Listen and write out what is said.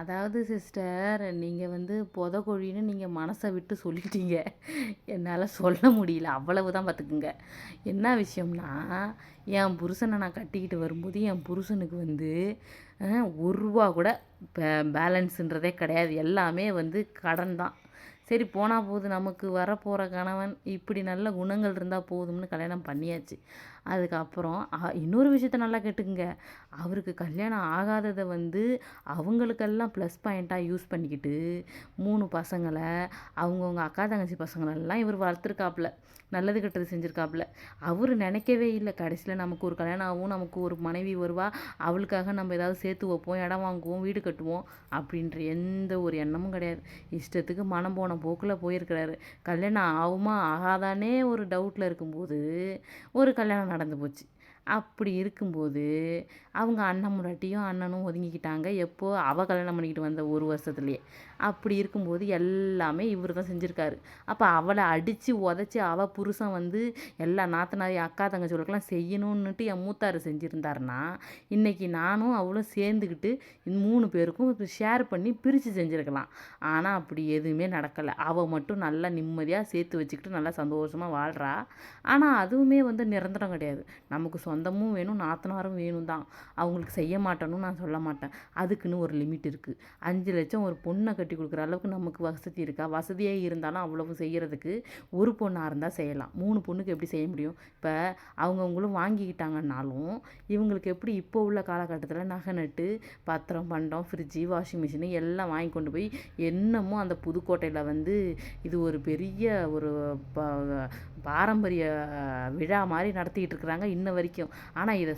அதாவது சிஸ்டர் நீங்கள் வந்து புதக்கொழின்னு நீங்கள் மனசை விட்டு சொல்லிட்டீங்க. என்னால் சொல்ல முடியல. அவ்வளவு தான் பார்த்துக்குங்க என்ன விஷயம்னா என் புருஷனை நான் கட்டிக்கிட்டு வரும்போது என் புருஷனுக்கு வந்து ஒரு ரூபா கூட பேலன்ஸுன்றதே கிடையாது. எல்லாமே வந்து கடன் தான். சரி போனால் போகுது நமக்கு வரப்போகிற கணவன் இப்படி நல்ல குணங்கள் இருந்தால் போதும்னு கல்யாணம் பண்ணியாச்சு. அதுக்கப்புறம் இன்னொரு விஷயத்த நல்லா கேட்டுக்குங்க. அவருக்கு கல்யாணம் ஆகாததை வந்து அவங்களுக்கெல்லாம் ப்ளஸ் பாயிண்ட்டாக யூஸ் பண்ணிக்கிட்டு மூணு பசங்களை அவங்கவுங்க அக்கா தங்கச்சி பசங்களெல்லாம் இவர் வளர்த்துருக்காப்புல நல்லது கெட்டது செஞ்சுருக்காப்புல. அவர் நினைக்கவே இல்லை. கடைசியில் நமக்கு ஒரு கல்யாணம் ஆகும் நமக்கு ஒரு மனைவி வருவா அவளுக்காக நம்ம ஏதாவது சேர்த்து வைப்போம் இடம் வாங்குவோம் வீடு கட்டுவோம் அப்படின்ற எந்த ஒரு எண்ணமும் கிடையாது. இஷ்டத்துக்கு மனம் போன போக்கில் போயிருக்கிறாரு. கல்யாணம் ஆகுமா ஆகாதானே ஒரு டவுட்டில் இருக்கும்போது ஒரு கல்யாணம் நடந்து போச்சு. அப்படி இருக்கும்போது அவங்க அண்ணன் முன்னாட்டியும் அண்ணனும் ஒதுங்கிக்கிட்டாங்க. எப்போ? அவள் கல்யாணம் பண்ணிக்கிட்டு வந்த ஒரு வருஷத்துலேயே. அப்படி இருக்கும்போது எல்லாமே இவர் தான் செஞ்சுருக்காரு. அப்போ அவளை அடித்து உதச்சி அவள் புருஷன் வந்து எல்லா நாத்தனாரி அக்கா தங்கச்சிகளுக்கெல்லாம் செய்யணுன்னுட்டு என் மூத்தார் செஞ்சுருந்தாருன்னா இன்றைக்கி நானும் அவளும் சேர்ந்துக்கிட்டு இந்த மூணு பேருக்கும் ஷேர் பண்ணி பிரித்து செஞ்சுருக்கலாம். ஆனால் அப்படி எதுவுமே நடக்கலை. அவள் மட்டும் நல்லா நிம்மதியாக சேர்த்து வச்சுக்கிட்டு நல்லா சந்தோஷமாக வாழ்கிறா ஆனால் அதுவுமே வந்து நிரந்தரம் கிடையாது. நமக்கு சொந்தமும் வேணும் நாத்தனாரும் வேணும் தான் அவங்களுக்கு செய்ய மாட்டேன்னு நான் சொல்ல மாட்டேன். அதுக்குன்னு ஒரு லிமிட் இருக்குது அஞ்சு லட்சம் ஒரு பொண்ணை கட்டி கொடுக்குற அளவுக்கு நமக்கு வசதி இருக்கா? வசதியே இருந்தாலும் அவ்வளவு செய்கிறதுக்கு ஒரு பொண்ணாக இருந்தால் செய்யலாம். மூணு பொண்ணுக்கு எப்படி செய்ய முடியும்? இப்போ அவங்கவுங்களும் வாங்கிக்கிட்டாங்கன்னாலும் இவங்களுக்கு எப்படி இப்போ உள்ள காலகட்டத்தில் நகை நட்டு பத்திரம் பண்டம் ஃப்ரிட்ஜு வாஷிங் மிஷினு எல்லாம் வாங்கி கொண்டு போய் என்னமோ அந்த புதுக்கோட்டையில் வந்து இது ஒரு பெரிய ஒரு ப- பாரம்பரிய விழா மாதிரி நடத்திக்கிட்டு இருக்கிறாங்க இன்ன வரைக்கும். ஆனால் இதை